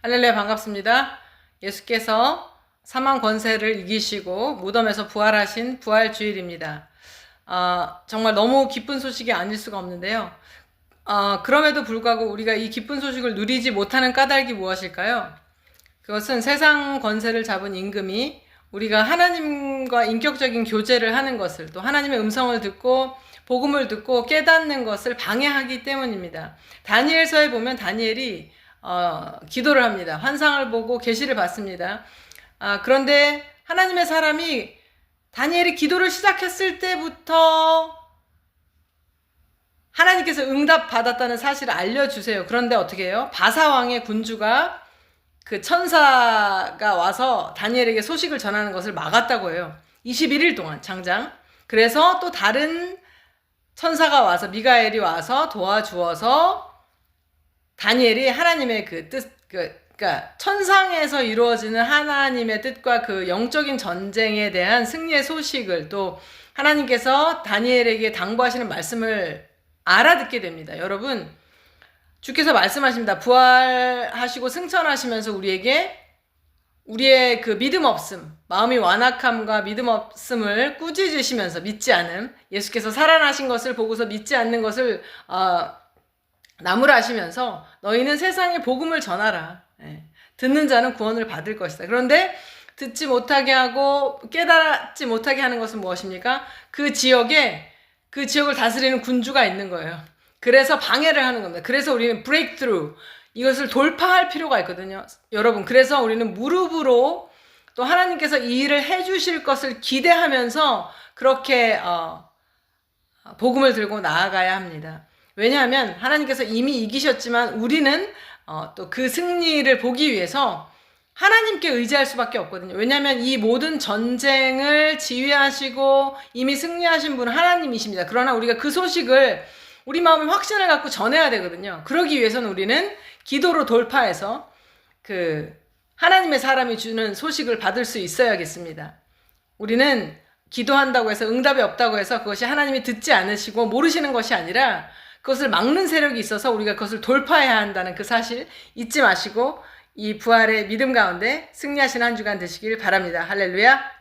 할렐루야 반갑습니다. 예수께서 사망 권세를 이기시고 무덤에서 부활하신 부활 주일입니다. 아, 정말 너무 기쁜 소식이 아닐 수가 없는데요. 아, 그럼에도 불구하고 우리가 이 기쁜 소식을 누리지 못하는 까닭이 무엇일까요? 그것은 세상 권세를 잡은 임금이 우리가 하나님과 인격적인 교제를 하는 것을 또 하나님의 음성을 듣고 복음을 듣고 깨닫는 것을 방해하기 때문입니다. 다니엘서에 보면 다니엘이 어, 기도를 합니다. 환상을 보고 계시를 받습니다. 아, 그런데 하나님의 사람이 다니엘이 기도를 시작했을 때부터 하나님께서 응답 받았다는 사실을 알려주세요. 그런데 어떻게 해요? 바사왕의 군주가 그 천사가 와서 다니엘에게 소식을 전하는 것을 막았다고 해요. 21일 동안 장장. 그래서 또 다른 천사가 와서 미가엘이 와서 도와주어서 다니엘이 하나님의 그 뜻, 그, 그러니까 천상에서 이루어지는 하나님의 뜻과 그 영적인 전쟁에 대한 승리의 소식을 또 하나님께서 다니엘에게 당부하시는 말씀을 알아듣게 됩니다. 여러분, 주께서 말씀하십니다. 부활하시고 승천하시면서 우리에게 우리의 그 믿음 없음, 마음이 완악함과 믿음 없음을 꾸짖으시면서 믿지 않음, 예수께서 살아나신 것을 보고서 믿지 않는 것을 어, 나무라시면서 너희는 세상에 복음을 전하라. 예. 듣는 자는 구원을 받을 것이다. 그런데 듣지 못하게 하고 깨닫지 못하게 하는 것은 무엇입니까? 그 지역에 그 지역을 다스리는 군주가 있는 거예요. 그래서 방해를 하는 겁니다. 그래서 우리는 브레이크 트루 이것을 돌파할 필요가 있거든요. 여러분, 그래서 우리는 무릎으로 또 하나님께서 이 일을 해 주실 것을 기대하면서 그렇게 어, 복음을 들고 나아가야 합니다. 왜냐하면 하나님께서 이미 이기셨지만 우리는 어, 또 그 승리를 보기 위해서 하나님께 의지할 수밖에 없거든요. 왜냐하면 이 모든 전쟁을 지휘하시고 이미 승리하신 분은 하나님이십니다. 그러나 우리가 그 소식을 우리 마음의 확신을 갖고 전해야 되거든요. 그러기 위해서는 우리는 기도로 돌파해서 그 하나님의 사람이 주는 소식을 받을 수 있어야겠습니다. 우리는 기도한다고 해서 응답이 없다고 해서 그것이 하나님이 듣지 않으시고 모르시는 것이 아니라 그것을 막는 세력이 있어서 우리가 그것을 돌파해야 한다는 그 사실 잊지 마시고 이 부활의 믿음 가운데 승리하신 한 주간 되시길 바랍니다. 할렐루야.